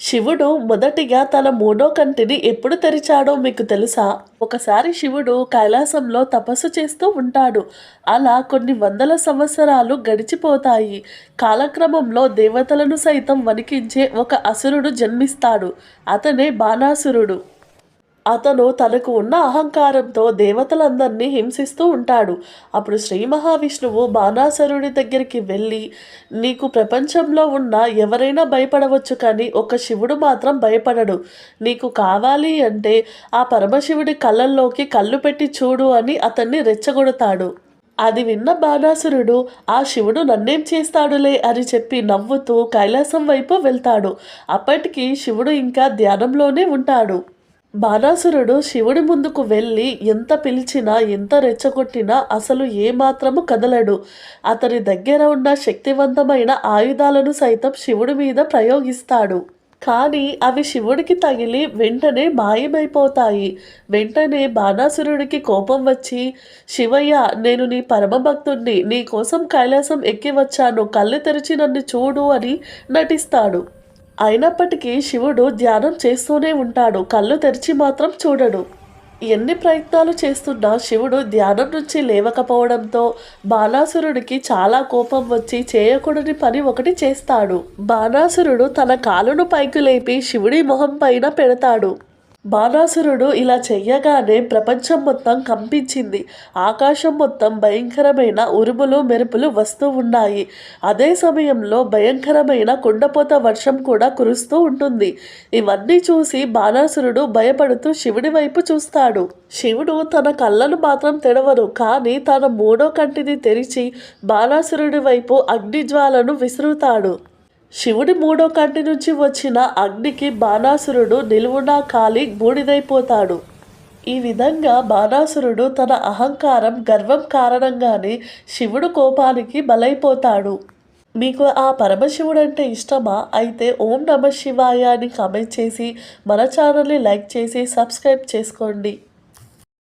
శివుడు మొదటిగా తన మూడో కంటిని ఎప్పుడు తెరిచాడో మీకు తెలుసా? ఒకసారి శివుడు కైలాసంలో తపస్సు చేస్తూ ఉంటాడు. అలా కొన్ని వందల సంవత్సరాలు గడిచిపోతాయి. కాలక్రమంలో దేవతలను సైతం వణికించే ఒక అసురుడు జన్మిస్తాడు. అతనే బాణాసురుడు. అతను తనకు ఉన్న అహంకారంతో దేవతలందరినీ హింసిస్తూ ఉంటాడు. అప్పుడు శ్రీ మహావిష్ణువు బాణాసురుడి దగ్గరికి వెళ్ళి నీకు ప్రపంచంలో ఉన్న ఎవరైనా భయపడవచ్చు కానీ ఒక శివుడు మాత్రం భయపడడు. నీకు కావాలి అంటే ఆ పరమశివుడి కళ్ళల్లోకి కళ్ళు పెట్టి చూడు అని అతన్ని రెచ్చగొడతాడు. అది విన్న బాణాసురుడు ఆ శివుడు నన్నేం చేస్తాడులే అని చెప్పి నవ్వుతూ కైలాసం వైపు వెళ్తాడు. అప్పటికి శివుడు ఇంకా ధ్యానంలోనే ఉంటాడు. బాణాసురుడు శివుడి ముందుకు వెళ్ళి ఎంత పిలిచినా ఎంత రెచ్చగొట్టినా అసలు ఏమాత్రము కదలడు. అతని దగ్గర ఉన్న శక్తివంతమైన ఆయుధాలను సైతం శివుడి మీద ప్రయోగిస్తాడు. కానీ అవి శివుడికి తగిలి వెంటనే మాయమైపోతాయి. వెంటనే బాణాసురుడికి కోపం వచ్చి శివయ్య నేను నీ పరమభక్తుణ్ణి నీ కోసం కైలాసం ఎక్కి వచ్చాను. కళ్ళు తెరిచి నన్ను చూడు అని నటిస్తాడు. అయినప్పటికీ శివుడు ధ్యానం చేస్తూనే ఉంటాడు. కళ్ళు తెరిచి మాత్రం చూడడు. ఎన్ని ప్రయత్నాలు చేస్తున్నా శివుడు ధ్యానం నుంచి లేవకపోవడంతో బాణాసురుడికి చాలా కోపం వచ్చి చేయకూడని పని ఒకటి చేస్తాడు. బాణాసురుడు తన కాలును పైకి లేపి శివుడి మొహం పైన పెడతాడు. బాణాసురుడు ఇలా చెయ్యగానే ప్రపంచం మొత్తం కంపించింది. ఆకాశం మొత్తం భయంకరమైన ఉరుములు మెరుపులు వస్తూ ఉన్నాయి. అదే సమయంలో భయంకరమైన కుండపోత వర్షం కూడా కురుస్తూ ఉంటుంది. ఇవన్నీ చూసి బాణాసురుడు భయపడుతూ శివుడి వైపు చూస్తాడు. శివుడు తన కళ్ళను మాత్రం తెడవరు కానీ తన మూడో కంటిని తెరిచి బాణాసురుడి వైపు అగ్నిజ్వాలను విసురుతాడు. శివుడి మూడో కంటి నుంచి వచ్చిన అగ్నికి బాణాసురుడు నిలువునా కాలి బూడిదైపోతాడు. ఈ విధంగా బాణాసురుడు తన అహంకారం గర్వం కారణంగానే శివుడు కోపానికి బలైపోతాడు. మీకు ఆ పరమశివుడు అంటే ఇష్టమా? అయితే ఓం నమ శివాయ అని కామెంట్ చేసి మన ఛానల్ని లైక్ చేసి సబ్స్క్రైబ్ చేసుకోండి.